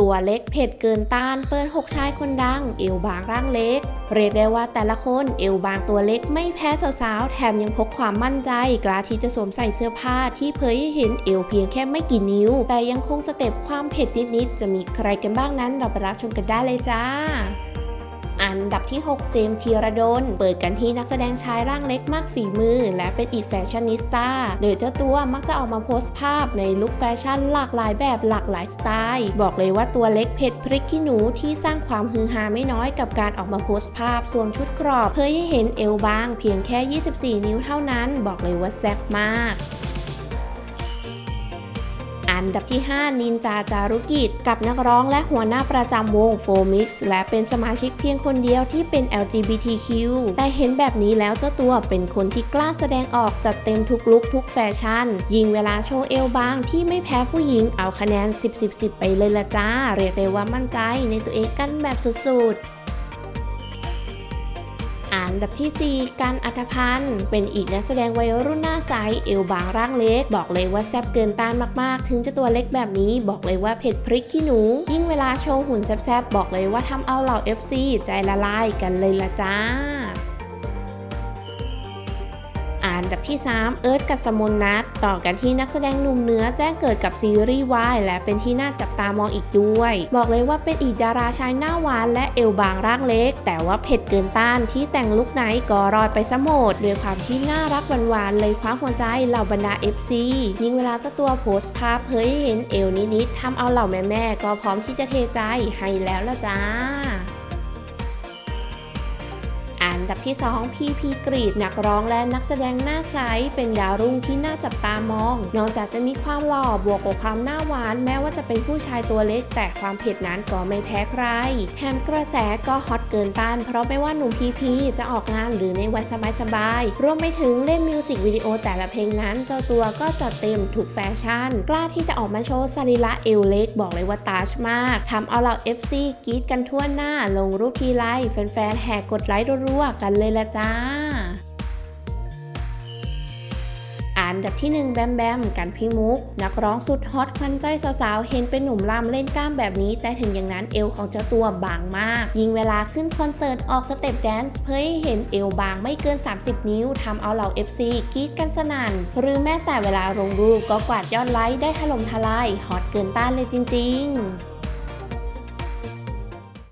ตัวเล็กเผ็ดเกินต้านเปิดหกชายคนดัง เอวบางร่างเล็ก เรียกได้ว่าแต่ละคนเอวบางตัวเล็กไม่แพ้สาวๆ แถมยังพกความมั่นใจ กล้าที่จะสวมใส่เสื้อผ้าที่เผยให้เห็นเอวเพียงแค่ไม่กี่นิ้ว แต่ยังคงสเต็ปความเผ็ดนิดๆ จะมีใครกันบ้างนั้นเราไปรับชมกันได้เลยจ้า อันดับที่ 6 เจมส์ธีรดลเปิดกันที่นักแสดงชายร่างเล็กมากฝีมือ และเป็นอีกแฟชั่นนิสต้าโดยเจ้าตัวมักจะออกมาโพสต์ภาพในลุคแฟชั่นหลากหลายแบบหลากหลายสไตล์ บอกเลยว่าตัวเล็กเผ็ดพริกขี้หนูที่สร้างความฮือฮาไม่น้อยกับการออกมาโพสต์ภาพสวมชุดกรอบเพื่อให้เห็นเอวบางเพียงแค่ 24 นิ้วเท่านั้น บอกเลยว่าแซ่บมาก อันดับที่ 5 นินจาจารุกิจ กับนักร้องและหัวหน้าประจำวงโฟมิกซ์และเป็นสมาชิกเพียงคนเดียวที่เป็น LGBTQ แต่เห็นแบบนี้แล้วเจ้าตัวเป็นคนที่กล้าแสดงออกจัดเต็มทุกลุคทุกแฟชั่น ยิงเวลาโชว์เอวบางที่ไม่แพ้ผู้หญิงเอาคะแนน 10 10 10 ไปเลยละจ้า เรียกได้ว่ามั่นใจในตัวเองกันแบบสุดๆ อันดับที่ 4กันอัธพันธ์ เป็นอีกนักแสดงวัยรุ่นหน้าใสเอวบางร่างเล็ก บอกเลยว่าแซ่บเกินต้านมากๆ ถึงจะตัวเล็กแบบนี้บอกเลยว่าเผ็ดพริกขี้หนู ยิ่งเวลาโชว์หุ่นแซ่บๆ บอกเลยว่าทำเอาเหล่า FC ใจละลายกันเลยละจ้า อันดับที่ 3 เอิร์ธกัสมนนัทต่อกันที่นักแสดงหนุ่มเนื้อแจ้งเกิดกับซีรีส์วายและเป็นที่น่าจับตามองอีกด้วย บอกเลยว่าเป็นอีกดาราชายหน้าหวานและเอวบางร่างเล็ก แต่ว่าเผ็ดเกินต้านที่แต่งลุคไหนก็รอดไปซะหมดด้วยความที่น่ารักหวานๆเลยคว้าหัวใจเหล่าบรรดา FC ยิ่งเวลาเจ้าตัวโพสต์ภาพเผยให้เห็นเอวนิดๆทำเอาเหล่าแม่ๆก็พร้อมที่จะเทใจให้แล้วละจ้า อันดับที่ 2 พีพีกรีดนักร้องและนักแสดงหน้าใสเป็นดาวรุ่งที่น่าจับตามอง นอกจากจะมีความหล่อบวกกับความหน้าหวาน แม้ว่าจะเป็นผู้ชายตัวเล็ก แต่ความเผ็ดนั้นก็ไม่แพ้ใครแถมกระแสก็ฮอตเกินต้าน เพราะไม่ว่าหนุ่มพีพีจะออกงานหรือในวันสบายๆรวมไปถึงเล่นมิวสิกวิดีโอแต่ละเพลงนั้น เจ้าตัวก็จัดเต็มทุกแฟชั่น กล้าที่จะออกมาโชว์สรีระเอวเล็กบอกเลยว่าตาชมากทำเอาเหล่า FC กรีดกันทั่วหน้าลงรูปทีไรแฟนๆแห่กดไลค์รัวๆกันเลยละจ้าอันดับที่ 1 แบมแบม กันพี่มุก นักร้องสุดฮอตควันใจสาวๆ เห็นเป็นหนุ่มลำเล่นกล้ามแบบนี้ แต่ถึงอย่างนั้นเอวของเจ้าตัวบางมาก ยิ่งเวลาขึ้นคอนเสิร์ตออกสเต็ปแดนซ์เพื่อให้เห็นเอวบางไม่เกิน 30 นิ้วทำเอาเหล่า FC กรีดกันสนั่น หรือแม้แต่เวลาลงรูปก็กวาดยอดไลค์ได้ถล่มทลายฮอตเกินต้านเลยจริง ๆ